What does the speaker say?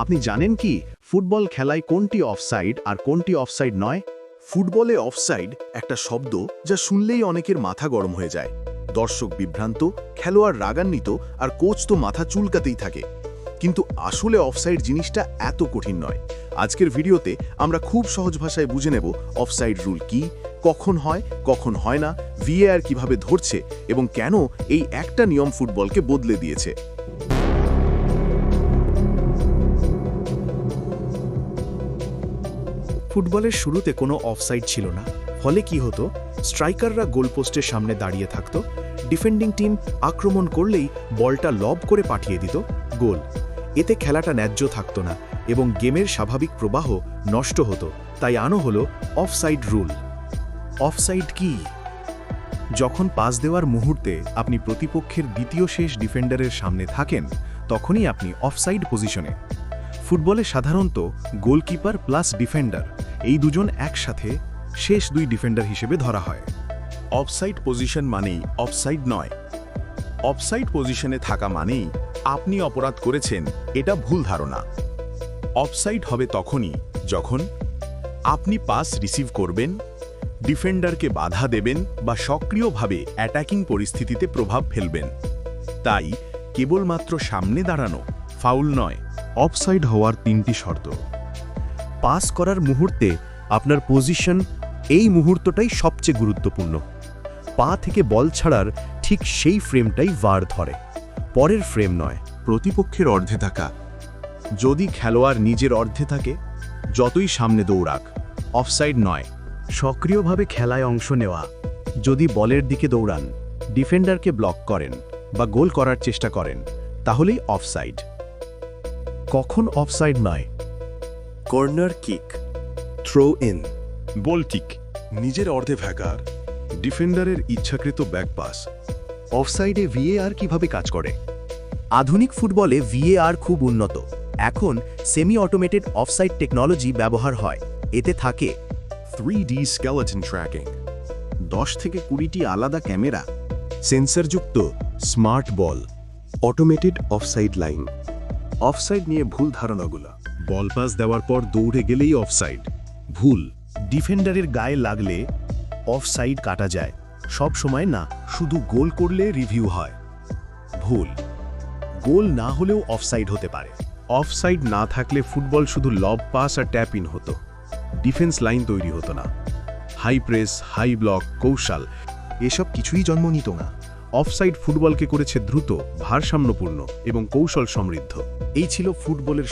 আপনি জানেন কি? ফুটবল খেলায় কোনটি অফসাইড আর কোনটি অফসাইড নয়? ফুটবলে অফসাইড একটা শব্দ যা শুনলেই অনেকের মাথা গরম হয়ে যায়। দর্শক বিভ্রান্ত, খেলোয়াড় রাগান্বিত আর কোচ তো মাথা চুলকাতেই থাকে। কিন্তু আসলে অফসাইড জিনিসটা এত কঠিন নয়। আজকের ভিডিওতে আমরা খুব সহজ ভাষায় বুঝে নেব অফসাইড রুল কি, কখন হয় কখন হয় না, ভিএআর কীভাবে ধরছে এবং কেন এই একটা নিয়ম ফুটবলকে বদলে দিয়েছে। ফুটবলের শুরুতে কোনো অফসাইড ছিল না। ফলে কি হতো? স্ট্রাইকাররা গোলপোস্টের সামনে দাঁড়িয়ে থাকত। ডিফেন্ডিং টিম আক্রমণ করলেই বলটা লব করে পাঠিয়ে দিত। গোল। এতে খেলাটা ন্যায্য থাকত না এবং গেমের স্বাভাবিক প্রবাহ নষ্ট হতো। তাই আনো হলো অফসাইড রুল। অফসাইড কি? যখন পাস দেওয়ার মুহূর্তে আপনি প্রতিপক্ষের দ্বিতীয় শেষ ডিফেন্ডারের সামনে থাকেন, তখনই আপনি অফসাইড পজিশনে। ফুটবলে সাধারণত গোলকিপার প্লাস ডিফেন্ডার, এই দুজন একসাথে শেষ দুই ডিফেন্ডার হিসেবে ধরা হয়। অফসাইড পজিশন মানেই অফসাইড নয়। অফসাইড পজিশনে থাকা মানেই আপনি অপরাধ করেছেন, এটা ভুল ধারণা। অফসাইড হবে তখনই যখন আপনি পাস রিসিভ করবেন, ডিফেন্ডারকে বাধা দেবেন বা সক্রিয়ভাবে অ্যাটাকিং পরিস্থিতিতে প্রভাব ফেলবেন। তাই কেবলমাত্র সামনে দাঁড়ানো ফাউল নয়। অফসাইড হওয়ার তিনটি শর্ত। পাস করার মুহূর্তে আপনার পজিশন এই মুহূর্তটাই সবচেয়ে গুরুত্বপূর্ণ। পা থেকে বল ছাড়ার ঠিক সেই ফ্রেমটাই ভার ধরে। পরের ফ্রেম নয়, প্রতিপক্ষের অর্ধে থাকা। যদি খেলোয়াড় নিজের অর্ধে থাকে, যতই সামনে দৌড়াক। অফসাইড নয়, সক্রিয়ভাবে খেলায় অংশ নেওয়া। যদি বলের দিকে দৌড়ান, ডিফেন্ডারকে ব্লক করেন বা গোল করার চেষ্টা করেন, তাহলেই অফসাইড। কখন অফসাইড নয় corner kick throw in ball kick নিজের অর্ধে ভ্যাগার ডিফেন্ডারের ইচ্ছাকৃত ব্যাক পাস অফসাইডে ভিএআর কীভাবে কাজ করে? আধুনিক ফুটবলে ভিএআর খুব উন্নত। এখন সেমি অটোমেটেড অফসাইড টেকনোলজি ব্যবহার হয়। এতে থাকে 3D skeleton ট্র্যাকিং দশ থেকে কুড়িটি আলাদা camera সেন্সরযুক্ত smart ball automated offside line offside নিয়ে ভুল ধারণাগুলো। বল পাস দেওয়ার পর দৌড়ে গেলেই অফসাইড ভুল। ডিফেন্ডারের গায়ে লাগলে অফসাইড কাটা যায়। সব সময় না, শুধু গোল করলে রিভিউ হয়। ভুল। গোল না হলেও অফসাইড হতে পারে। অফসাইড না থাকলে ফুটবল শুধু লব পাস আর ট্যাপ ইন হতো। ডিফেন্স লাইন তৈরি হতো না। হাই প্রেস হাই ব্লক কৌশল। এসব কিছুই জন্ম নিত না। অফসাইড ফুটবলকে করেছে দ্রুত ভারসাম্যপূর্ণ এবং কৌশল সমৃদ্ধ। এই ছিল ফুটবলের